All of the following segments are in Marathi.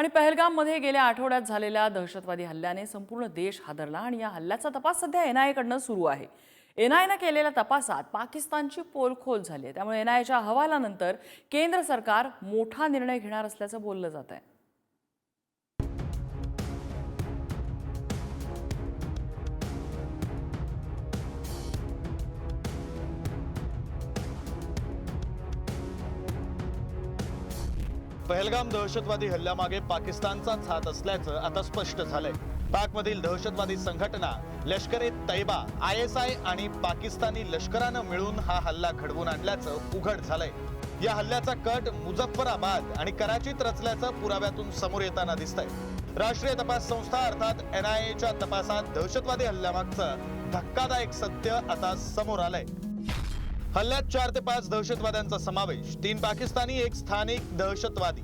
आणि पहलगाममध्ये गेल्या आठवड्यात झालेल्या दहशतवादी हल्ल्याने संपूर्ण देश हादरला आणि या हल्ल्याचा तपास सध्या एन आय सुरू आहे. एन आयनं केलेल्या तपासात पाकिस्तानची पोलखोल झाली आहे. त्यामुळे एन आयच्या अहवालानंतर केंद्र सरकार मोठा निर्णय घेणार असल्याचं बोललं जात आहे पहलगाम दहशतवादी हल्ल्यामागे पाकिस्तानचाच हात असल्याचं आता स्पष्ट झालंय. पाकमधील दहशतवादी संघटना Lashkar e Taiba I S I आणि पाकिस्तानी लष्करानं मिळून हा हल्ला घडवून आणल्याचं उघड झालंय. या हल्ल्याचा कट मुझफ्फराबाद आणि कराचीत रचल्याचं पुराव्यातून समोर येताना दिसतंय. राष्ट्रीय तपास संस्था अर्थात एन आय एच्या तपासात दहशतवादी हल्ल्यामागचं धक्कादायक सत्य आता समोर आलंय. हल्ल्यात चार ते पाच दहशतवाद्यांचा समावेश. तीन पाकिस्तानी एक स्थानिक दहशतवादी.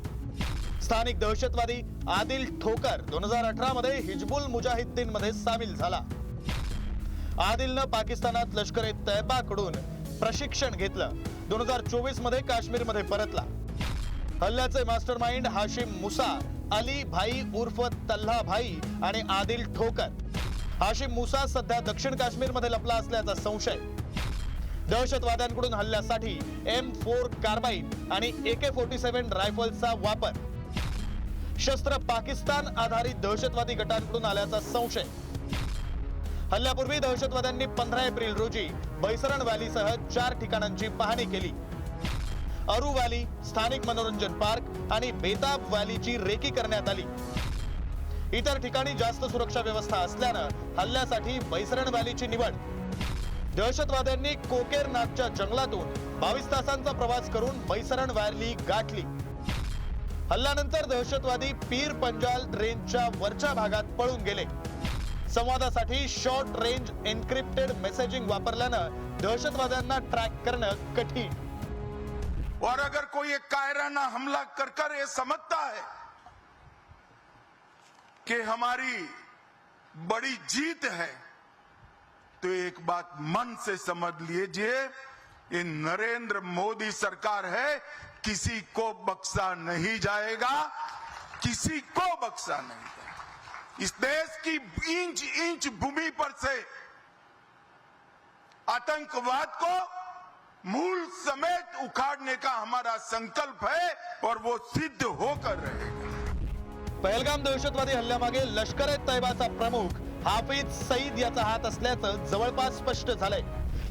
स्थानिक दहशतवादी आदिल ठोकर दोन हजार अठरा मध्ये हिजबुल मुजाहिद्दीन मध्ये सामील झाला. आदिलनं पाकिस्तानात लष्कर ए तैबाकडून प्रशिक्षण घेतलं. दोन हजार चोवीसमध्ये परतला. हल्ल्याचे मास्टर माइंड हाशिम मुसा अली भाई उर्फ तल्हा भाई आणि आदिल ठोकर. हाशिम मुसा सध्या दक्षिण काश्मीरमध्ये लपला असल्याचा संशय. दहशतवाद्यांकडून हल्ल्यासाठी एम फोर कार्बाईन आणि ए के फोर्टी सेव्हन रायफलचा वापर. शस्त्र पाकिस्तान आधारित दहशतवादी गटांकडून आल्याचा संशय. हल्ल्यापूर्वी दहशतवाद्यांनी पंधरा एप्रिल रोजी बैसरण व्हॅलीसह चार ठिकाणांची पाहणी केली. अरू व्हॅली स्थानिक मनोरंजन पार्क आणि बेताब व्हॅलीची रेकी करण्यात आली. इतर ठिकाणी जास्त सुरक्षा व्यवस्था असल्यानं हल्ल्यासाठी बैसरण व्हॅलीची निवड. दहशतवाद्यांनी कोकेर नागच्या जंगलातून बावीस तासांचा प्रवास करून मैसरण व्हॅली गाठली. हल्ल्यानंतर दहशतवादी पीर पंजाल रेंजच्या वरच्या भागात पळून गेले. संवादासाठी शॉर्ट रेंज एन्क्रिप्टेड मेसेजिंग वापरल्यानं दहशतवाद्यांना ट्रॅक करणं कठीण. और अगर कोई एक कायराना हमला कर कर ये समझता है कि हमारी बड़ी जीत है तो एक बात मन से समझ लीजिए, ये नरेंद्र मोदी सरकार है, किसी को बख्शा नहीं जाएगा, किसी को बख्शा नहीं जाएगा। इस देश की इंच इंच भूमि पर से आतंकवाद को मूल समेत उखाड़ने का हमारा संकल्प है और वो सिद्ध होकर रहेगा। पहलगाम दहशतवादी हल्ला हल्ल्यामागे लष्कर ए तैबाचा प्रमुख हाफिज सईद याचा हात असल्याचं जवळपास स्पष्ट झालंय.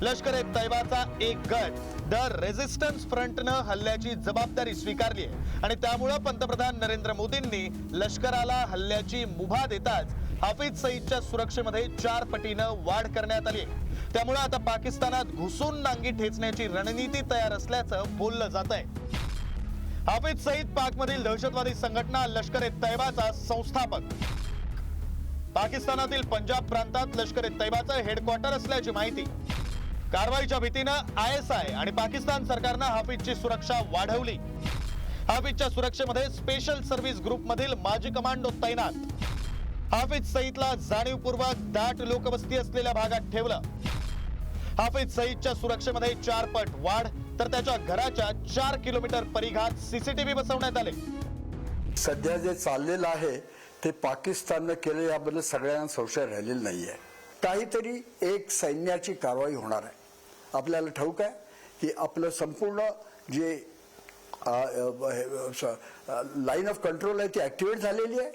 लष्कर ए तैबाचा एक गट द रेझिस्टन्स फ्रंटनं हल्ल्याची जबाबदारी स्वीकारली आहे आणि त्यामुळं पंतप्रधान नरेंद्र मोदींनी लष्कराला हल्ल्याची मुभा देताच हाफिज सईदच्या सुरक्षेमध्ये चार पटीनं वाढ करण्यात आली त्यामुळे आता पाकिस्तानात घुसून नांगी ठेचण्याची रणनीती तयार असल्याचं बोललं जात आहे हाफिज सईद पाकमधील दहशतवादी संघटना लष्कर ए तैबाचा संस्थापक. पाकिस्तानातील पंजाब प्रांतात लष्कर ए तैबाचं हेडक्वार्टर असल्याची माहिती. कारवाईच्या भीतीनं आय एस आय आणि पाकिस्तान सरकारनं हाफिजची सुरक्षा वाढवली. हाफिजच्या सुरक्षेमध्ये स्पेशल सर्व्हिस ग्रुपमधील माजी कमांडो तैनात. हाफिज सईदला जाणीवपूर्वक दाट लोकवस्ती असलेल्या भागात ठेवलं. हाफिज सईदच्या सुरक्षेमध्ये चार पट वाढ तर त्याच्या घराच्या चार किलोमीटर परिघात सीसीटीव्ही बसवण्यात आले. सध्या जे चाललेलं आहे ते पाकिस्ताननं केलं याबद्दल सगळ्यांना संशय राहिलेला नाही आहे काहीतरी एक सैन्याची कारवाई होणार आहे. आपल्याला ठाऊक आहे की आपलं संपूर्ण जे लाईन ऑफ कंट्रोल आहे ती ॲक्टिवेट झालेली आहे.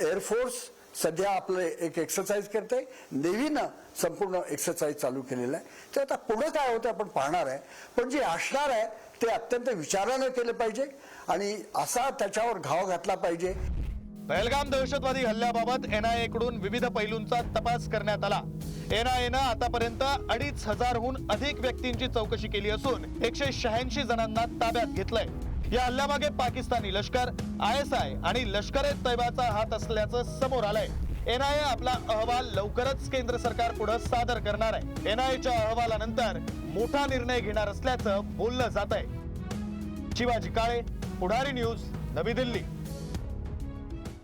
एअरफोर्स सध्या आपलं एक एक्सरसाइज करते नेव्हीनं संपूर्ण एक्सरसाइज चालू केलेलं आहे. तर आता पुढं काय होतं आपण पाहणार आहे. पण जे असणार आहे ते अत्यंत विचारानं केलं पाहिजे आणि असा त्याच्यावर घाव घातला पाहिजे. पहलगाम दहशतवादी हल्ल्याबाबत एनआयए कडून विविध पैलूंचा तपास करण्यात आला. एनआयएनं आतापर्यंत अडीच हजारहून अधिक व्यक्तींची चौकशी केली असून एकशे शहाऐंशी जणांना ताब्यात घेतलंय. या हल्ल्यामागे पाकिस्तानी लष्कर आय एस आय आणि लष्कर ए तैबाचा हात असल्याचं समोर आलंय. एनआयए आपला अहवाल लवकरच केंद्र सरकार पुढे सादर करणार आहे. एनआयएच्या अहवालानंतर मोठा निर्णय घेणार असल्याचं बोललं जात आहे शिवाजी काळे पुढारी न्यूज नवी दिल्ली.